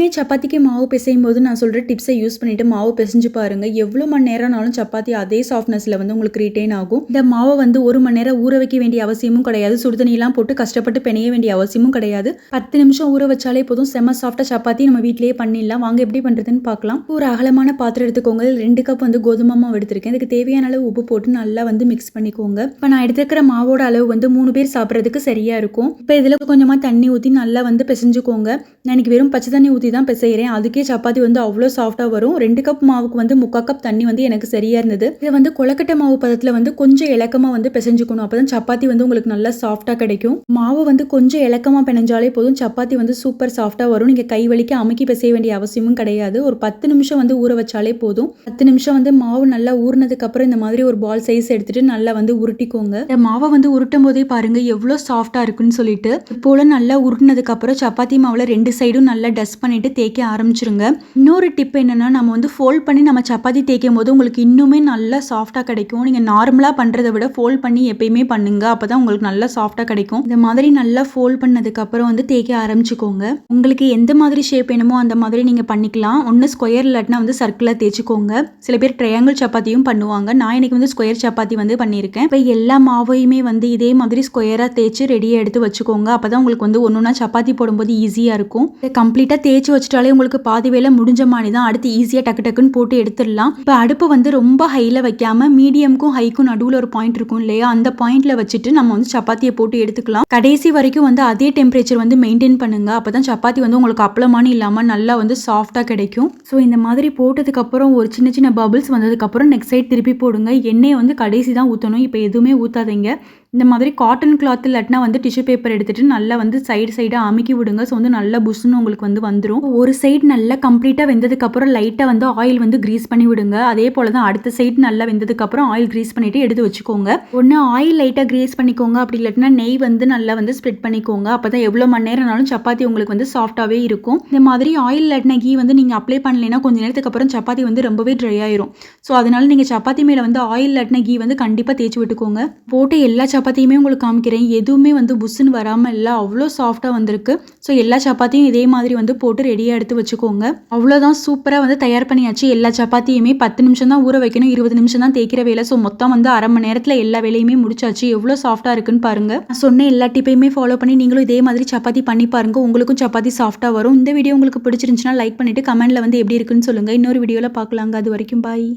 எப்பயுமே சப்பாத்திக்கு மாவு பிசையும் போது நான் சொல்கிற டிப்ஸை யூஸ் பண்ணிட்டு மாவு பிசைஞ்சு பாருங்க. எவ்வளோ மணி நேரம்னாலும் சப்பாத்தி அதே சாஃப்ட்னஸில் வந்து உங்களுக்கு ரிட்டைன் ஆகும். இந்த மாவை வந்து ஒரு மணி நேரம் ஊற வைக்க வேண்டிய அவசியமும் கிடையாது. சுடுதண்ணிலாம் போட்டு கஷ்டப்பட்டு பிணைய வேண்டிய அவசியமும் கிடையாது. பத்து நிமிஷம் ஊற வச்சாலே போதும். செம்ம சாஃப்டாக சப்பாத்தி நம்ம வீட்டிலேயே பண்ணிடலாம். வாங்க எப்படி பண்ணுறதுன்னு பார்க்கலாம். ஒரு அகலமான பாத்திரம் எடுத்துக்கோங்க. ரெண்டு கப் வந்து கோதுமை மாவு எடுத்திருக்கேன். இதுக்கு தேவையான அளவு உப்பு போட்டு நல்லா வந்து மிக்ஸ் பண்ணிக்கோங்க. இப்போ நான் எடுத்துக்கிற மாவோட அளவு வந்து மூணு பேர் சாப்பிட்றதுக்கு சரியா இருக்கும். இப்போ இதில் கொஞ்சமாக தண்ணி ஊற்றி நல்லா வந்து பிசைஞ்சுக்கோங்க. நான் இன்னைக்கு வெறும் பச்சை தண்ணி ஊற்றி தான் பிசைகிறேன் அதுக்கே சப்பாத்தி வந்து அவ்வளோ சாஃப்டாக வரும். ரெண்டு கப் மாவுக்கு வந்து முக்கால் கப் தண்ணி வந்து எனக்கு சரியாக இருந்தது. இதை வந்து கொலக்கட்டை மாவு பதத்தில் வந்து கொஞ்சம் இலக்கமாக வந்து பிசைஞ்சுக்கணும். அப்போ தான் சப்பாத்தி வந்து உங்களுக்கு நல்லா சாஃப்டாக கிடைக்கும். மாவு வந்து கொஞ்சம் இலக்கமாக பிணைஞ்சாலே போதும். சப்பாத்தி வந்து சூப்பர் சாஃப்டாக வரும். நீங்கள் கை வலிக்க அமுக்கி பிசைய வேண்டிய அவசியமும் கிடையாது. ஒரு பத்து நிமிஷம் வந்து ஊற வச்சாலே போதும். பத்து நிமிஷம் வந்து மாவு நல்லா ஊறினதுக்கப்புறம் இந்த மாதிரி ஒரு பால் சைஸ் எடுத்துட்டு நல்லா வந்து உருட்டிக்கோங்க. இந்த மாவை வந்து உருட்டும் போதே பாருங்க எவ்வளோ சாஃப்டாக இருக்குன்னு சொல்லிட்டு. இப்போல நல்லா உருட்டினதுக்கப்புறம் சப்பாத்தி மாவில் ரெண்டு சைடும் நல்லா டஸ்ட் பண்ணிட்டு தேய்க்க ஆரம்பிச்சிருங்க. இன்னொரு டிப் என்னென்னா நம்ம வந்து ஃபோல்ட் பண்ணி நம்ம சப்பாத்தி தேய்க்கும் போது உங்களுக்கு இன்னுமே நல்லா சாஃப்டாக கிடைக்கும். நீங்கள் நார்மலாக பண்ணுறதை விட ஃபோல்ட் பண்ணி எப்பயுமே பண்ணுங்க. அப்போ தான் உங்களுக்கு நல்லா சாஃப்டாக கிடைக்கும். இந்த மாதிரி நல்லா ஃபோல்ட் பண்ணதுக்கப்புறம் வந்து தேய்க்க ஆரம்பிச்சுக்கோங்க. உங்களுக்கு எந்த மாதிரி ஷேப் வேணுமோ அந்த மாதிரி நீங்கள் பண்ணிக்கலாம். ஒன்று ஸ்கொயர் இல்லாட்டினா வந்து சர்க்கிளாக தேய்ச்சிக்கோங்க. சில பேர் ட்ரையாங்கிள் சப்பாத்தியும் பண்ணுவாங்க. நான் இன்னைக்கு வந்து ஸ்கொயர் சப்பாத்தி வந்து பண்ணியிருக்கேன். இப்போ எல்லா மாவையுமே வந்து இதே மாதிரி ஸ்கொயராக தேய்ச்சி ரெடியாக எடுத்து வச்சுக்கோங்க. அப்போ தான் உங்களுக்கு வந்து ஒன்று ஒன்றா சப்பாத்தி போடும்போது ஈஸியாக இருக்கும். கம்ப்ளீட்டாக தேய்ச்சி வச்சிட்டாலே உங்களுக்கு பாதி வேலை முடிஞ்ச மாதிரி தான். அடுத்து ஈஸியாக டக்கு டக்குன்னு போட்டு எடுத்துடலாம். இப்போ அடுப்பு வந்து ரொம்ப ஹையில் வைக்காம மீடியமுக்கும் ஹைக்கும் நடுவில் ஒரு பாயிண்ட் இருக்கும் இல்லையா? அந்த பாயிண்ட்ல வச்சுட்டு நம்ம வந்து சப்பாத்தியை போட்டு எடுத்துக்கலாம். கடைசி வரைக்கும் வந்து அதே டெம்பரேச்சர் வந்து மெயின்டைன் பண்ணுங்கள் அப்போ தான் சப்பாத்தி வந்து உங்களுக்கு அப்பளமான இல்லாமல் நல்லா வந்து சாஃப்டாக கிடைக்கும். ஸோ இந்த மாதிரி போட்டதுக்கப்புறம் ஒரு சின்ன சின்ன பபிள்ஸ் வந்ததுக்கப்புறம் நெக்ஸ்ட் சைட் திருப்பி போடுங்க. எண்ணெயை வந்து கடைசி தான் ஊற்றணும் இப்போ எதுவுமே ஊற்றாதீங்க இந்த மாதிரி காட்டன் கிளாத் இல்லாட்டினா வந்து டிஷ்யூ பேப்பர் எடுத்துட்டு நல்லா வந்து சைடு சைடாக அமுக்கி விடுங்க. ஸோ வந்து நல்லா புஷ்னு உங்களுக்கு வந்து வந்துடும் ஒரு சைடு நல்லா கம்ப்ளீட்டாக வெந்ததுக்கப்புறம் லைட்டாக வந்து ஆயில் வந்து க்ரீஸ் பண்ணி விடுங்க. அதே போல் தான் அடுத்த சைடு நல்லா வெந்ததுக்கப்புறம் ஆயில் க்ரீஸ் பண்ணிவிட்டு எடுத்து வச்சுக்கோங்க. ஒன்று ஆயில் லைட்டாக க்ரீஸ் பண்ணிக்கோங்க. அப்படி இல்லாட்டினா நெய் வந்து நல்லா வந்து ஸ்ப்ரெட் பண்ணிக்கோங்க. அப்போ தான் எவ்வளோ மணி நேரம்னாலும் சப்பாத்தி உங்களுக்கு வந்து சாஃப்டாகவே இருக்கும். இந்த மாதிரி ஆயில் இல்லாட்டினா கீ வந்து நீங்கள் அப்ளை பண்ணலைன்னா கொஞ்ச நேரத்துக்கு அப்புறம் சப்பாத்தி வந்து ரொம்பவே ட்ரை ஆயிரும். ஸோ அதனால நீங்கள் சப்பாத்தி மேலே வந்து ஆயில் இல்லாட்டினா கீ வந்து கண்டிப்பாக தேய்ச்சி விட்டுக்கோங்க. போட்டு எல்லா சப்பாத்தியுமே உங்களுக்கு காமிக்கிறேன். எதுவுமே வந்து புஷ்ஷுன்னு வராமல் இல்லை அவ்வளோ சாஃப்டாக வந்திருக்கு. ஸோ எல்லா சப்பாத்தியும் இதே மாதிரி வந்து போட்டு ரெடியாக எடுத்து வச்சுக்கோங்க. அவ்வளோதான் சூப்பராக வந்து தயார் பண்ணியாச்சு. எல்லா சப்பாத்தியுமே பத்து நிமிஷம் தான் ஊற வைக்கணும் இருபது நிமிஷம் தான் தேய்க்கிற வேலை. ஸோ மொத்தம் வந்து அரை மணி நேரத்தில் எல்லா வேலையுமே முடிச்சாச்சு. எவ்வளோ சாஃப்டாக இருக்குன்னு பாருங்க. நான் சொன்ன எல்லா டிப்பையுமே ஃபாலோ பண்ணி நீங்களும் இதே மாதிரி சப்பாத்தி பண்ணி பாருங்க. உங்களுக்கும் சப்பாத்தி சாஃப்டாக வரும். இந்த வீடியோ உங்களுக்கு பிடிச்சிருந்துச்சுன்னா லைக் பண்ணிட்டு கமெண்ட்ல வந்து எப்படி இருக்குன்னு சொல்லுங்க. இன்னொரு வீடியோவில் பார்க்கலாங்க. அது வரைக்கும் பாய்